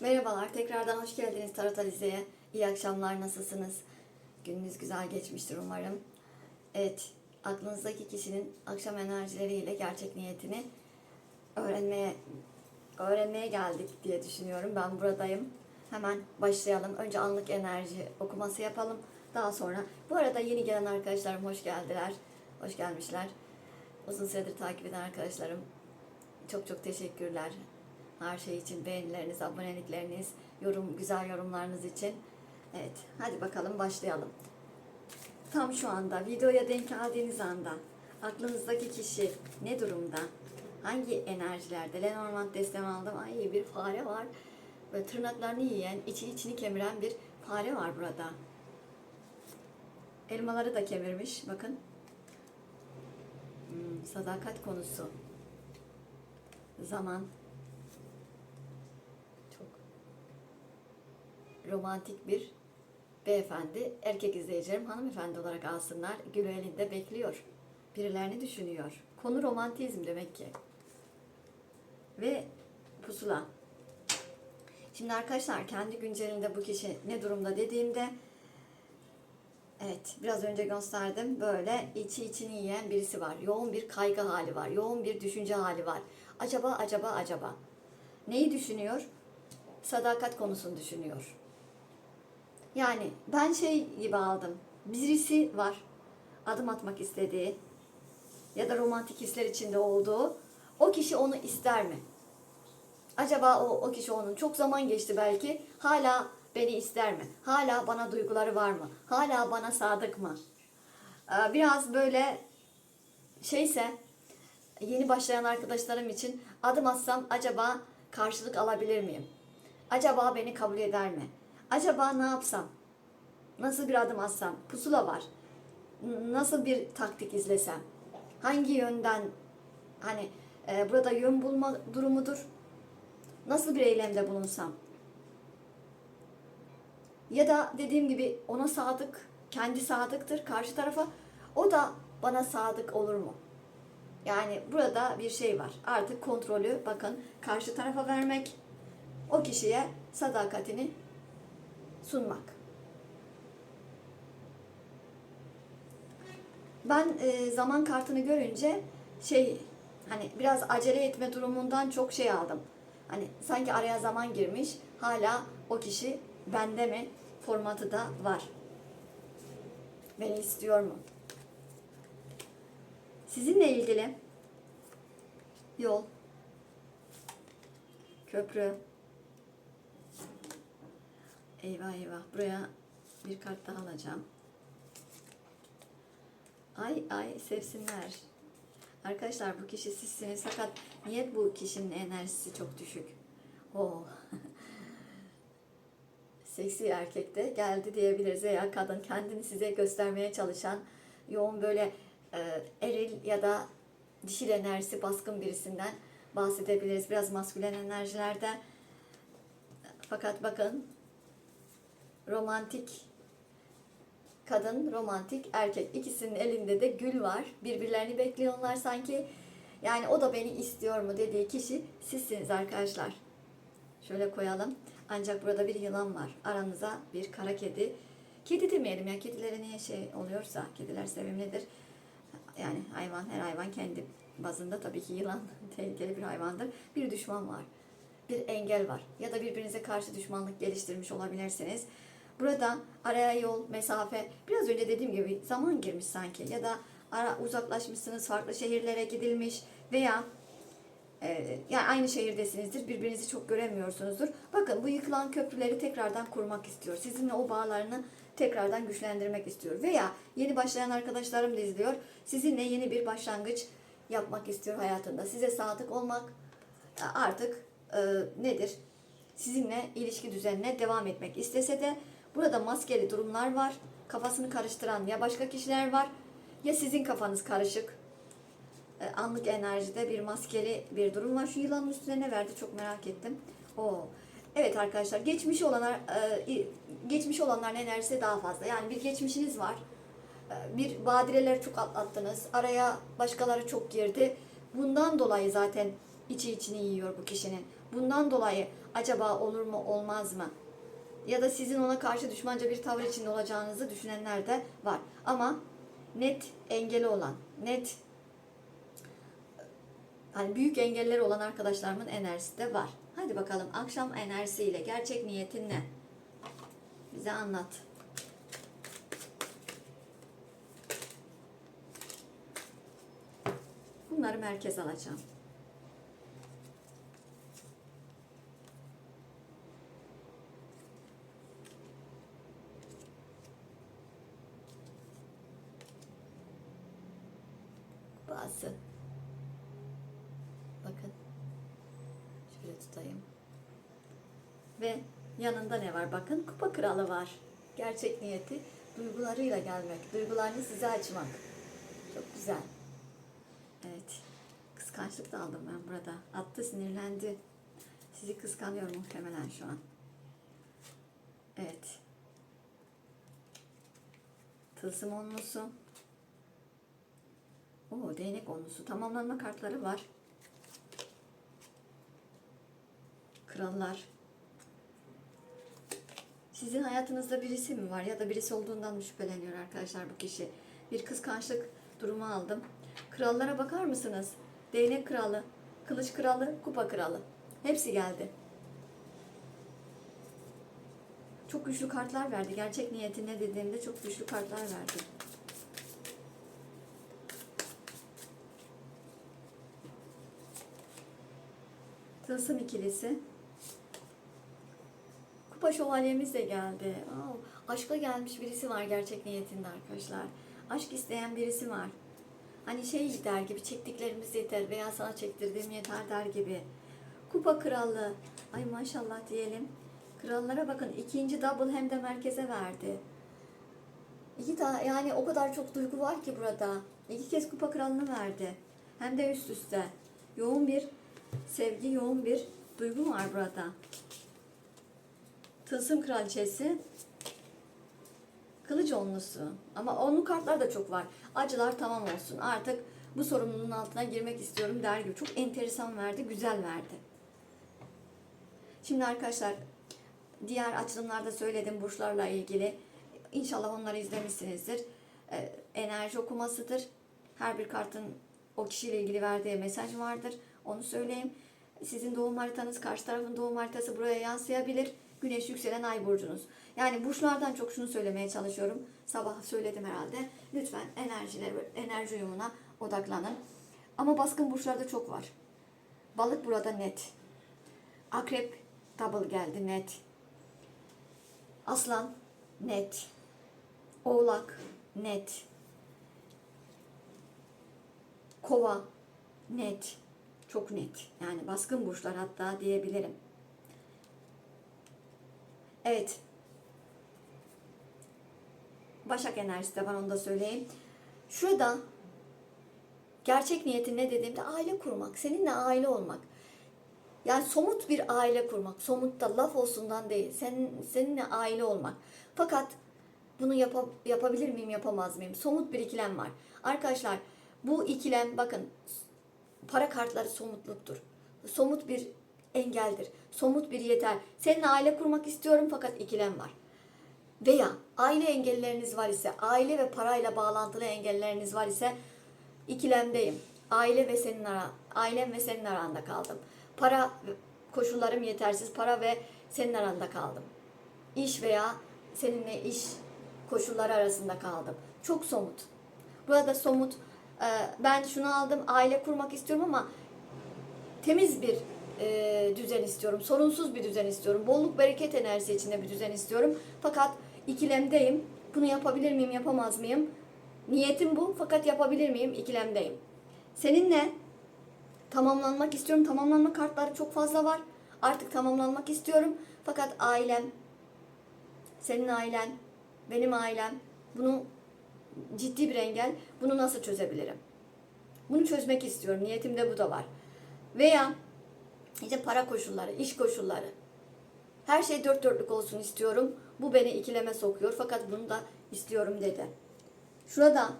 Merhabalar, tekrardan hoş geldiniz Tarot Alize'ye. İyi akşamlar, nasılsınız? Gününüz güzel geçmiştir umarım. Evet, aklınızdaki kişinin akşam enerjileriyle gerçek niyetini öğrenmeye öğrenmeye geldik diye düşünüyorum. Ben buradayım. Hemen başlayalım. Önce anlık enerji okuması yapalım. Daha sonra, bu arada yeni gelen arkadaşlarım hoş geldiler. Hoş gelmişler. Uzun süredir takip eden arkadaşlarım çok çok teşekkürler. Her şey için beğenileriniz, abonelikleriniz, yorum, güzel yorumlarınız için. Evet, hadi bakalım başlayalım. Tam şu anda videoya denk geldiğiniz anda aklınızdaki kişi ne durumda? Hangi enerjilerde? Lenormand destem aldım. Ay bir fare var. Böyle tırnaklarını yiyen, içi içini kemiren bir fare var burada. Elmaları da kemirmiş. Bakın. Hmm, sadakat konusu. Zaman. Romantik bir beyefendi. Erkek izleyicilerim hanımefendi olarak alsınlar. Gülü elinde bekliyor. Birilerini düşünüyor. Konu romantizm demek ki. Ve pusula. Şimdi arkadaşlar kendi güncelinde bu kişi ne durumda dediğimde Evet, biraz önce gösterdim. Böyle içi içini yiyen birisi var. Yoğun bir kaygı hali var. Yoğun bir düşünce hali var. Acaba, acaba, acaba. Neyi düşünüyor? Sadakat konusunu düşünüyor. Yani ben şey gibi aldım. Birisi var. Adım atmak istediği ya da romantik hisler içinde olduğu. O kişi onu ister mi? Acaba o, o kişi onun çok zaman geçti belki. Hala beni ister mi? Hala bana duyguları var mı? Hala bana sadık mı? Ee, Biraz böyle şeyse yeni başlayan arkadaşlarım için adım atsam acaba karşılık alabilir miyim? Acaba beni kabul eder mi? Acaba ne yapsam? Nasıl bir adım atsam? Pusula var. Nasıl bir taktik izlesem? Hangi yönden hani e, burada yön bulma durumudur? Nasıl bir eylemde bulunsam? Ya da dediğim gibi ona sadık, kendi sadıktır karşı tarafa. O da bana sadık olur mu? Yani burada bir şey var. Artık kontrolü bakın karşı tarafa vermek, o kişiye sadakatini sunmak. Ben e, zaman kartını görünce şey hani biraz acele etme durumundan çok şey aldım. Hani sanki araya zaman girmiş. Hala o kişi bende mi formatı da var. Beni istiyor mu? Sizinle ilgili yol, köprü, eyvah eyvah buraya bir kart daha alacağım. Ay ay sevsinler. Arkadaşlar bu kişi sizsiniz fakat niyet bu kişinin enerjisi çok düşük. Oo. Seksi erkekte geldi diyebiliriz veya kadın kendini size göstermeye çalışan yoğun böyle e, eril ya da dişil enerjisi baskın birisinden bahsedebiliriz. Biraz maskülen enerjilerde. Fakat bakın romantik kadın, romantik erkek. ikisinin elinde de gül var. Birbirlerini bekliyorlar sanki. Yani o da beni istiyor mu dediği kişi sizsiniz arkadaşlar. Şöyle koyalım. Ancak burada bir yılan var. Aranıza bir kara kedi. Kedi demeyelim ya. Kedilere niye şey oluyorsa. Kediler sevimlidir. Yani hayvan, her hayvan kendi bazında tabii ki yılan tehlikeli bir hayvandır. Bir düşman var. Bir engel var. Ya da birbirinize karşı düşmanlık geliştirmiş olabilirsiniz. Burada araya yol, mesafe, biraz önce dediğim gibi zaman girmiş sanki. Ya da ara uzaklaşmışsınız, farklı şehirlere gidilmiş veya ee, yani aynı şehirdesinizdir, birbirinizi çok göremiyorsunuzdur. Bakın bu yıkılan köprüleri tekrardan kurmak istiyor. Sizinle o bağlarını tekrardan güçlendirmek istiyor. Veya yeni başlayan arkadaşlarım da izliyor. Sizinle yeni bir başlangıç yapmak istiyor hayatında. Size sadık olmak e, artık e, nedir? Sizinle ilişki düzenine devam etmek istese de burada maskeli durumlar var. Kafasını karıştıran ya başka kişiler var ya sizin kafanız karışık e, anlık enerjide bir maskeli bir durum var. Şu yılanın üstüne ne verdi çok merak ettim. Oo. Evet arkadaşlar geçmiş olanlar e, geçmiş olanların enerjisi daha fazla. Yani bir geçmişiniz var. E, Bir badireler çok atlattınız. Araya başkaları çok girdi. Bundan dolayı zaten içi içini yiyor bu kişinin. Bundan dolayı acaba olur mu olmaz mı? Ya da sizin ona karşı düşmanca bir tavır içinde olacağınızı düşünenler de var. Ama net engeli olan, net hani büyük engelleri olan arkadaşlarımın enerjisi de var. Hadi bakalım akşam enerjisiyle gerçek niyetin ne? Bize anlat. Bunları merkez alacağım. Bazı. Bakın. Şöyle tutayım. Ve yanında ne var? Bakın kupa kralı var. Gerçek niyeti duygularıyla gelmek. Duygularını size açmak. Çok güzel. Evet. Kıskançlık da aldım ben burada. Attı sinirlendi. Sizi kıskanıyor muhtemelen şu an. Evet. Tılsım onlusu. Oo, değnek onlusu. Tamamlanma kartları var. Krallar. Sizin hayatınızda birisi mi var ya da birisi olduğundan mı şüpheleniyor arkadaşlar bu kişi? Bir kıskançlık durumu aldım. Krallara bakar mısınız? Değnek kralı, kılıç kralı, kupa kralı. Hepsi geldi. Çok güçlü kartlar verdi. Gerçek niyeti ne dediğimde çok güçlü kartlar verdi. Tılsım ikilisi. Kupa şövalyemiz de geldi. Aa, aşka gelmiş birisi var gerçek niyetinde arkadaşlar. Aşk isteyen birisi var. Hani şey der gibi çektiklerimiz yeter veya sana çektirdiğim yeter der gibi. Kupa krallığı. Ay maşallah diyelim. Krallara bakın ikinci double hem de merkeze verdi. İki tane yani o kadar çok duygu var ki burada. İki kez kupa kralını verdi. Hem de üst üste. Yoğun bir sevgi, yoğun bir duygu var burada. Tılsım kraliçesi. Kılıç onlusu. Ama onlu kartlar da çok var. Acılar tamam olsun. Artık bu sorumluluğun altına girmek istiyorum der gibi. Çok enteresan verdi, güzel verdi. Şimdi arkadaşlar diğer açılımlarda söyledim burçlarla ilgili. İnşallah onları izlemişsinizdir. Ee, enerji okumasıdır. Her bir kartın o kişiyle ilgili verdiği mesaj vardır. Onu söyleyeyim. Sizin doğum haritanız, karşı tarafın doğum haritası buraya yansıyabilir. Güneş yükselen ay burcunuz. Yani burçlardan çok şunu söylemeye çalışıyorum. Sabah söyledim herhalde. Lütfen enerjiler, enerji uyumuna odaklanın. Ama baskın burçlarda çok var. Balık burada net. Akrep double geldi net. Aslan net. Oğlak net. Kova net. Çok net. Yani baskın burçlar hatta diyebilirim. Evet. Başak enerjisi de var onu da söyleyeyim. Şurada gerçek niyetin ne dediğimde aile kurmak. Seninle aile olmak. Yani somut bir aile kurmak. Somutta laf olsundan değil. Senin, seninle aile olmak. Fakat bunu yapa, yapabilir miyim yapamaz mıyım? Somut bir ikilem var. Arkadaşlar bu ikilem bakın para kartları somutluktur. Somut bir engeldir. Somut bir yeter. Seninle aile kurmak istiyorum fakat ikilem var. Veya aile engelleriniz var ise, aile ve parayla bağlantılı engelleriniz var ise ikilemdeyim. Aile ve senin ara, ailem ve senin aranda kaldım. Para koşullarım yetersiz. Para ve senin aranda kaldım. İş veya seninle iş koşulları arasında kaldım. Çok somut. Burada somut ben şunu aldım aile kurmak istiyorum ama temiz bir e, düzen istiyorum. Sorunsuz bir düzen istiyorum. Bolluk bereket enerjisi içinde bir düzen istiyorum. Fakat ikilemdeyim. Bunu yapabilir miyim, yapamaz mıyım? Niyetim bu fakat yapabilir miyim? İkilemdeyim. Seninle tamamlanmak istiyorum. Tamamlanma kartları çok fazla var. Artık tamamlanmak istiyorum. Fakat ailem, senin ailen, benim ailem bunu ciddi bir engel. Bunu nasıl çözebilirim? Bunu çözmek istiyorum. Niyetimde bu da var. Veya işte para koşulları, iş koşulları. Her şey dört dörtlük olsun istiyorum. Bu beni ikileme sokuyor fakat bunu da istiyorum dedi. Şurada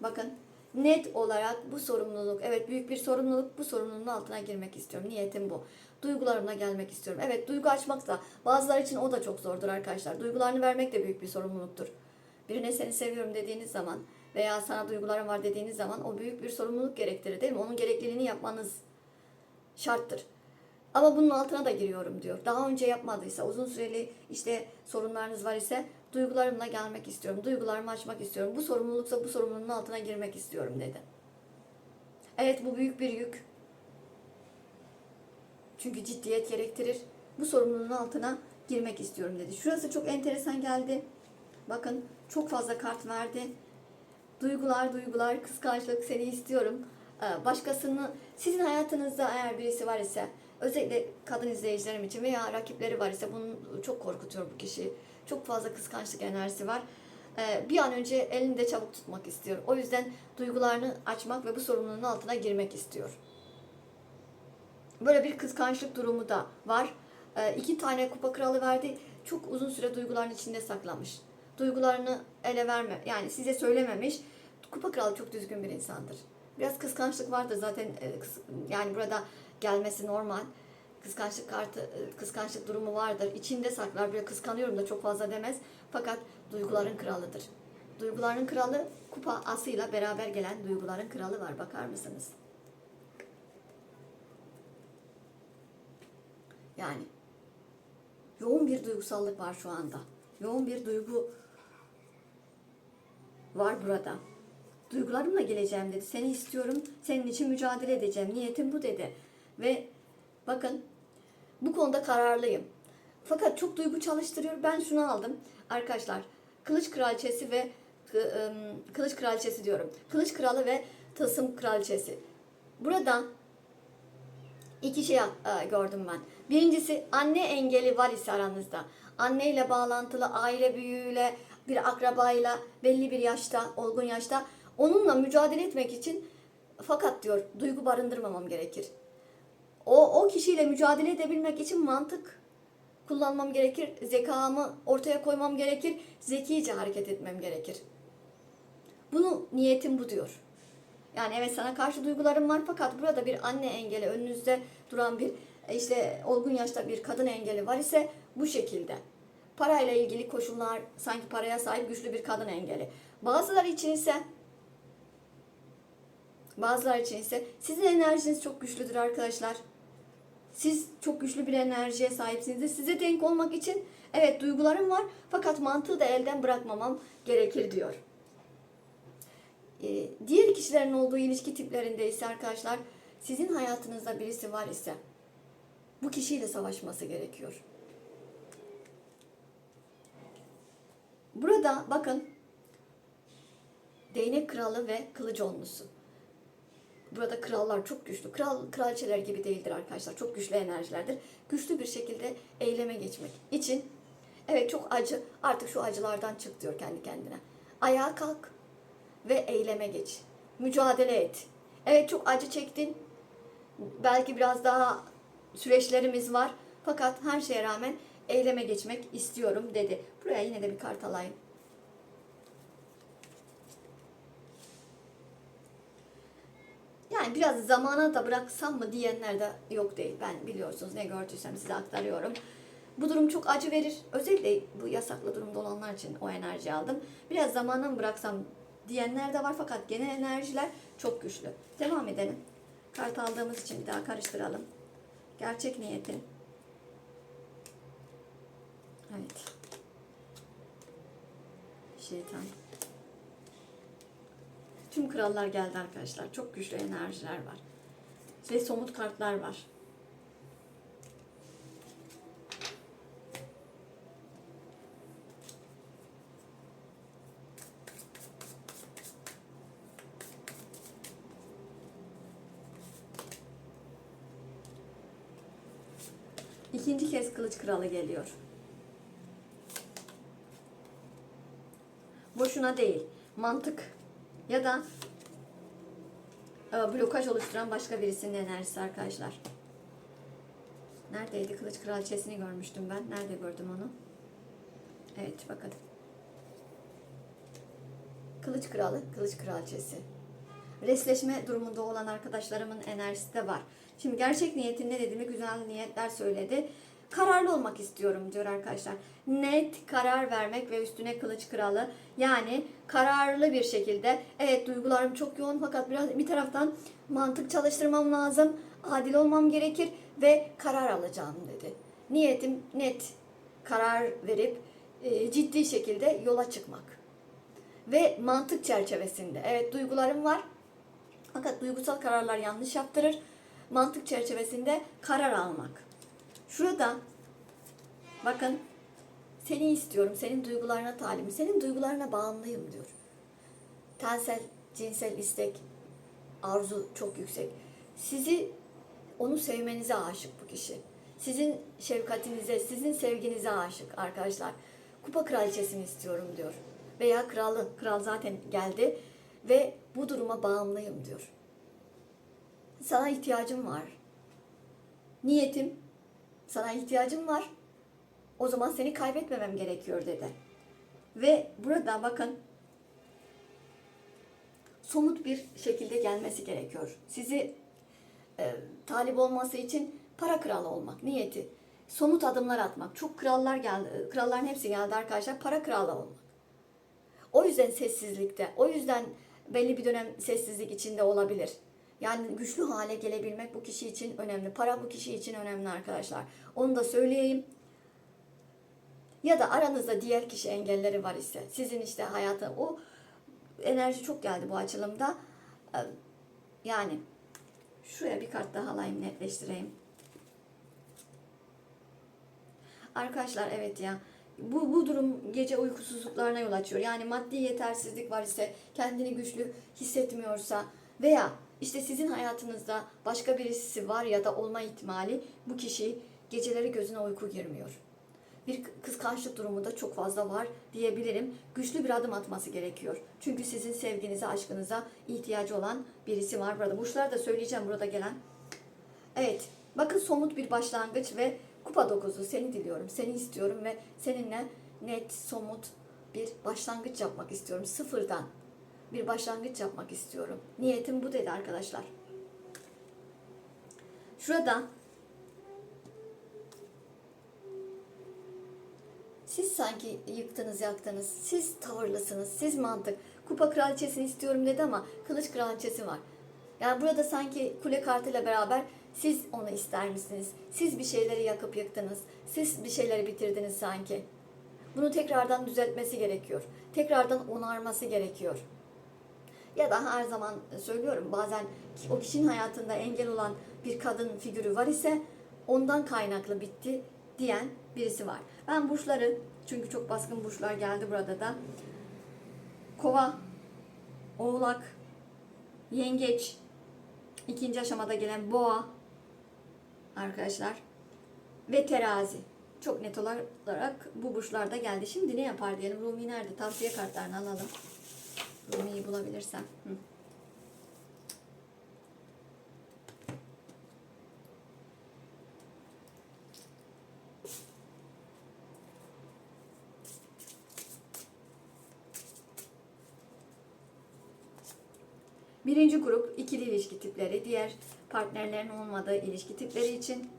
bakın net olarak bu sorumluluk, evet büyük bir sorumluluk, bu sorumluluğun altına girmek istiyorum. Niyetim bu. Duygularımla gelmek istiyorum. Evet duygu açmak da bazıları için o da çok zordur arkadaşlar. Duygularını vermek de büyük bir sorumluluktur. Birine seni seviyorum dediğiniz zaman veya sana duygularım var dediğiniz zaman o büyük bir sorumluluk gerektirir değil mi? Onun gerekliliğini yapmanız şarttır. Ama bunun altına da giriyorum diyor. Daha önce yapmadıysa, uzun süreli işte sorunlarınız var ise duygularımla gelmek istiyorum. Duygularımı açmak istiyorum. Bu sorumluluksa bu sorumluluğun altına girmek istiyorum dedi. Evet bu büyük bir yük. Çünkü ciddiyet gerektirir. Bu sorumluluğun altına girmek istiyorum dedi. Şurası çok enteresan geldi. Bakın çok fazla kart verdi. Duygular, duygular, kıskançlık, seni istiyorum. Ee, Başkasını, sizin hayatınızda eğer birisi var ise, özellikle kadın izleyicilerim için veya rakipleri var ise bunu çok korkutuyor bu kişi. Çok fazla kıskançlık enerjisi var. Ee, Bir an önce elinde çabuk tutmak istiyor. O yüzden duygularını açmak ve bu sorumluluğun altına girmek istiyor. Böyle bir kıskançlık durumu da var. Ee, iki tane kupa kralı verdi. Çok uzun süre duyguların içinde saklamış. Duygularını ele verme, yani size söylememiş. Kupa kralı çok düzgün bir insandır. Biraz kıskançlık vardır zaten. e, Yani burada gelmesi normal. Kıskançlık kartı, e, kıskançlık durumu vardır. İçinde saklar. Böyle kıskanıyorum da çok fazla demez. Fakat duyguların kralıdır. Duyguların kralı kupa asıyla beraber gelen duyguların kralı var. Bakar mısınız? Yani yoğun bir duygusallık var şu anda. Yoğun bir duygu var burada. Duygularımla geleceğim dedi. Seni istiyorum. Senin için mücadele edeceğim. Niyetim bu dedi. Ve bakın bu konuda kararlıyım. Fakat çok duygu çalıştırıyor. Ben şunu aldım. Arkadaşlar Kılıç Kraliçesi ve kı- ım, Kılıç Kraliçesi diyorum. Kılıç Kralı ve Tılsım Kraliçesi. Burada iki şey e, gördüm ben. Birincisi anne engeli var ise aranızda. Anneyle bağlantılı, aile büyüğüyle, bir akrabayla belli bir yaşta, olgun yaşta onunla mücadele etmek için fakat diyor duygu barındırmamam gerekir. O, o kişiyle mücadele edebilmek için mantık kullanmam gerekir. Zekamı ortaya koymam gerekir. Zekice hareket etmem gerekir. Bunu niyetim bu diyor. Yani evet sana karşı duygularım var fakat burada bir anne engeli önünüzde duran bir işte olgun yaşta bir kadın engeli var ise bu şekilde. Parayla ilgili koşullar sanki paraya sahip güçlü bir kadın engeli. Bazıları için ise bazıları için ise sizin enerjiniz çok güçlüdür arkadaşlar. Siz çok güçlü bir enerjiye sahipsiniz. Size denk olmak için evet duygularım var fakat mantığı da elden bırakmamam gerekir diyor. Ee, diğer kişilerin olduğu ilişki tiplerinde ise arkadaşlar sizin hayatınızda birisi var ise bu kişiyle savaşması gerekiyor. Burada bakın değnek kralı ve kılıç onlusu. Burada krallar çok güçlü. Kral kraliçeler gibi değildir arkadaşlar. Çok güçlü enerjilerdir. Güçlü bir şekilde eyleme geçmek için evet çok acı. Artık şu acılardan çık diyor kendi kendine. Ayağa kalk ve eyleme geç. Mücadele et. Evet çok acı çektin. Belki biraz daha süreçlerimiz var. Fakat her şeye rağmen eyleme geçmek istiyorum dedi. Buraya yine de bir kart alayım. Yani biraz zamana da bıraksam mı diyenler de yok değil. Ben biliyorsunuz ne gördüysem size aktarıyorum. Bu durum çok acı verir. Özellikle bu yasaklı durumda olanlar için o enerji aldım. Biraz zamana mı bıraksam diyenler de var fakat genel enerjiler çok güçlü. Devam edelim. Kart aldığımız için bir daha karıştıralım. Gerçek niyetin. Evet. Şeytan. Tüm krallar geldi arkadaşlar. Çok güçlü enerjiler var. Ve somut kartlar var. İkinci kez kılıç kralı geliyor. Boşuna değil. Mantık ya da e, blokaj oluşturan başka birisinin enerjisi arkadaşlar. Neredeydi? Kılıç kraliçesini görmüştüm ben. Nerede gördüm onu? Evet bakın. Kılıç kralı, kılıç kraliçesi. resleşme durumunda olan arkadaşlarımın enerjisi de var. Şimdi gerçek niyetin ne dediğimi güzel niyetler söyledi. Kararlı olmak istiyorum diyor arkadaşlar. Net karar vermek ve üstüne kılıç kralı. Yani kararlı bir şekilde evet duygularım çok yoğun fakat biraz bir taraftan mantık çalıştırmam lazım. Adil olmam gerekir ve karar alacağım dedi. Niyetim net karar verip e, ciddi şekilde yola çıkmak. Ve mantık çerçevesinde. Evet duygularım var. Fakat duygusal kararlar yanlış yaptırır. Mantık çerçevesinde karar almak. Şurada bakın seni istiyorum, senin duygularına talim, senin duygularına bağımlıyım diyor. Tensel, cinsel istek, arzu çok yüksek. Sizi, onu sevmenize aşık bu kişi. Sizin şefkatinize, sizin sevginize aşık arkadaşlar. Kupa kraliçesini istiyorum diyor. Veya kralı, kral zaten geldi ve bu duruma bağımlıyım diyor. Sana ihtiyacım var. Niyetim sana ihtiyacım var. O zaman seni kaybetmemem gerekiyor dedi. Ve burada bakın somut bir şekilde gelmesi gerekiyor. Sizi e, talip olması için para kralı olmak niyeti. Somut adımlar atmak. Çok krallar geldi. Kralların hepsi geldi arkadaşlar. Para kralı olmak. O yüzden sessizlikte. O yüzden belli bir dönem sessizlik içinde olabilir. Yani güçlü hale gelebilmek bu kişi için önemli. Para bu kişi için önemli arkadaşlar. Onu da söyleyeyim. Ya da aranızda diğer kişi engelleri var ise sizin işte hayatı o enerji çok geldi bu açılımda. Ee, Yani şuraya bir kart daha alayım netleştireyim. Arkadaşlar evet ya bu, bu durum gece uykusuzluklarına yol açıyor. Yani maddi yetersizlik var ise kendini güçlü hissetmiyorsa veya işte sizin hayatınızda başka birisi var ya da olma ihtimali bu kişi geceleri gözüne uyku girmiyor. Bir kıskançlık durumu da çok fazla var diyebilirim. Güçlü bir adım atması gerekiyor. Çünkü sizin sevginize, aşkınıza ihtiyacı olan birisi var burada. Burçları da söyleyeceğim burada gelen. Evet, bakın somut bir başlangıç ve kupa dokuzu seni diliyorum, seni istiyorum ve seninle net, somut bir başlangıç yapmak istiyorum. Sıfırdan bir başlangıç yapmak istiyorum. Niyetim bu dedi arkadaşlar. Şurada siz sanki yıktınız yaktınız. Siz tavırlısınız. Siz mantık. Kupa kraliçesini istiyorum dedi ama kılıç kraliçesi var. Yani burada sanki kule kartıyla beraber siz onu ister misiniz? Siz bir şeyleri yakıp yıktınız. Siz bir şeyleri bitirdiniz sanki. Bunu tekrardan düzeltmesi gerekiyor. Tekrardan onarması gerekiyor. Ya da her zaman söylüyorum bazen o kişinin hayatında engel olan bir kadın figürü var ise ondan kaynaklı bitti diyen birisi var. Ben burçları çünkü çok baskın burçlar geldi burada da. Kova, Oğlak, Yengeç, ikinci aşamada gelen Boğa arkadaşlar ve Terazi. Çok net olarak bu burçlarda geldi. Şimdi ne yapar diyelim. Rumi nerede? Tavsiye kartlarını alalım. Rumi'yi bulabilirsem. Hı. Birinci grup ikili ilişki tipleri, diğer partnerlerin olmadığı ilişki tipleri için.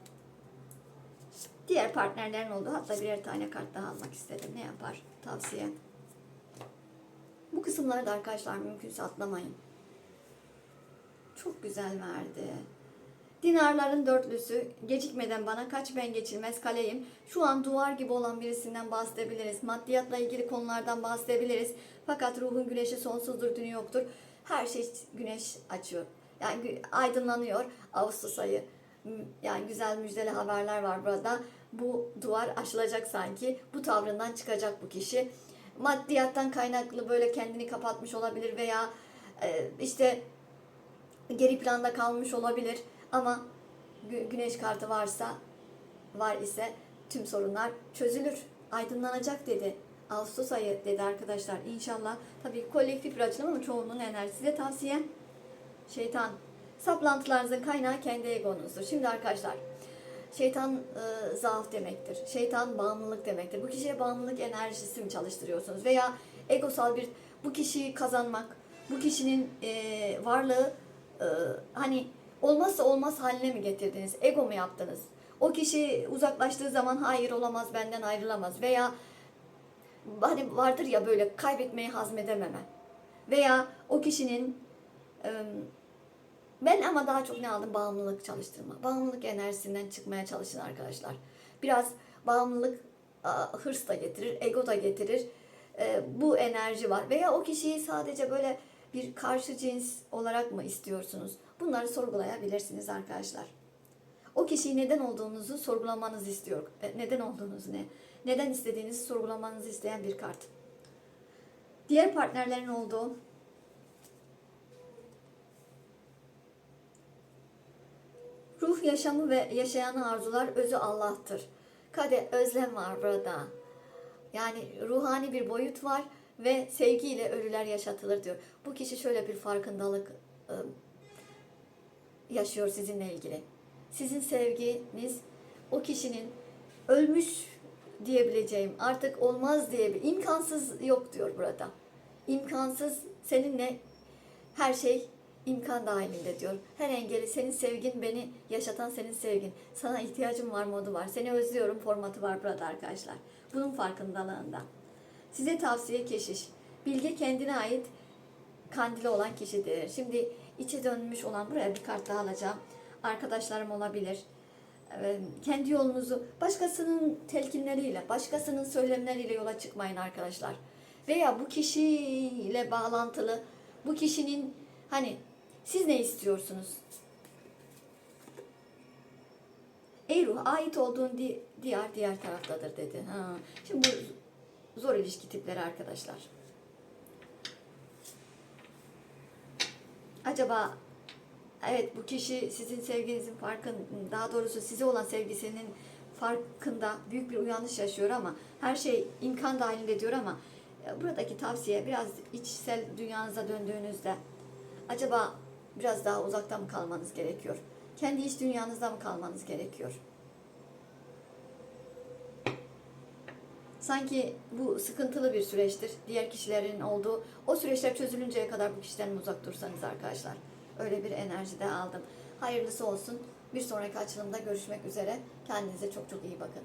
Diğer partnerlerin olduğu hatta birer tane kart daha almak istedim. Ne yapar? Tavsiye. Bu kısımları da arkadaşlar mümkünse atlamayın. Çok güzel verdi. Dinarların dörtlüsü, gecikmeden bana kaç ben geçilmez kaleyim. Şu an duvar gibi olan birisinden bahsedebiliriz. Maddiyatla ilgili konulardan bahsedebiliriz. Fakat ruhun güneşi sonsuzdur, dünü yoktur. Her şey güneş açıyor. Yani aydınlanıyor. Ağustos ayı. M- Yani güzel müjdeli haberler var burada. Bu duvar aşılacak sanki. Bu tavrından çıkacak bu kişi. Maddiyattan kaynaklı böyle kendini kapatmış olabilir veya e, işte geri planda kalmış olabilir ama gü- güneş kartı varsa var ise tüm sorunlar çözülür. Aydınlanacak dedi. Ağustos ayı dedi arkadaşlar. İnşallah tabii kolektif bir açılım ama çoğunluğun enerjisi de tavsiye. Şeytan. Saplantılarınızın kaynağı kendi egonuzdur. Şimdi arkadaşlar şeytan e, zaaf demektir. Şeytan bağımlılık demektir. Bu kişiye bağımlılık enerjisi mi çalıştırıyorsunuz? Veya egosal bir bu kişiyi kazanmak, Bu kişinin e, varlığı e, hani olmazsa olmaz haline mi getirdiniz? Ego mu yaptınız? O kişi uzaklaştığı zaman hayır olamaz benden ayrılamaz veya hani vardır ya böyle kaybetmeyi hazmedememe veya o kişinin e, ben ama daha çok ne aldım? Bağımlılık çalıştırma. Bağımlılık enerjisinden çıkmaya çalışın arkadaşlar. Biraz bağımlılık hırs da getirir, ego da getirir. E, bu enerji var. Veya o kişiyi sadece böyle bir karşı cins olarak mı istiyorsunuz? Bunları sorgulayabilirsiniz arkadaşlar. O kişiyi neden olduğunuzu sorgulamanızı istiyor. E, neden olduğunuz ne? Neden istediğinizi sorgulamanızı isteyen bir kart. Diğer partnerlerin olduğu Ruh yaşamı ve yaşayanı arzular özü Allah'tır. Kade özlem var burada. Yani ruhani bir boyut var ve sevgiyle ölüler yaşatılır diyor. Bu kişi şöyle bir farkındalık ı, yaşıyor sizinle ilgili. Sizin sevginiz o kişinin ölmüş diyebileceğim artık olmaz diye bir imkansız yok diyor burada. İmkansız seninle her şey imkan dahilinde diyor. Her engeli senin sevgin beni yaşatan senin sevgin. Sana ihtiyacım var modu var. Seni özlüyorum formatı var burada arkadaşlar. Bunun farkındalığında. Size tavsiye keşiş. Bilge kendine ait kandili olan kişidir. Şimdi içe dönmüş olan buraya bir kart daha alacağım. Arkadaşlarım olabilir. Ee, Kendi yolunuzu başkasının telkinleriyle, başkasının söylemleriyle yola çıkmayın arkadaşlar. Veya bu kişiyle bağlantılı, bu kişinin hani siz ne istiyorsunuz? Ey ruh ait olduğun di- diyar diğer taraftadır dedi. Ha. Şimdi bu zor ilişki tipleri arkadaşlar. Acaba evet bu kişi sizin sevginizin farkın daha doğrusu size olan sevgisinin farkında büyük bir uyanış yaşıyor ama her şey imkan dahilinde diyor ama e, buradaki tavsiye biraz içsel dünyanıza döndüğünüzde acaba biraz daha uzakta mı kalmanız gerekiyor? Kendi iç dünyanızda mı kalmanız gerekiyor? Sanki bu sıkıntılı bir süreçtir. Diğer kişilerin olduğu o süreçler çözülünceye kadar bu kişiden uzak dursanız arkadaşlar. Öyle bir enerji de aldım. Hayırlısı olsun. Bir sonraki açılımda görüşmek üzere. Kendinize çok çok iyi bakın.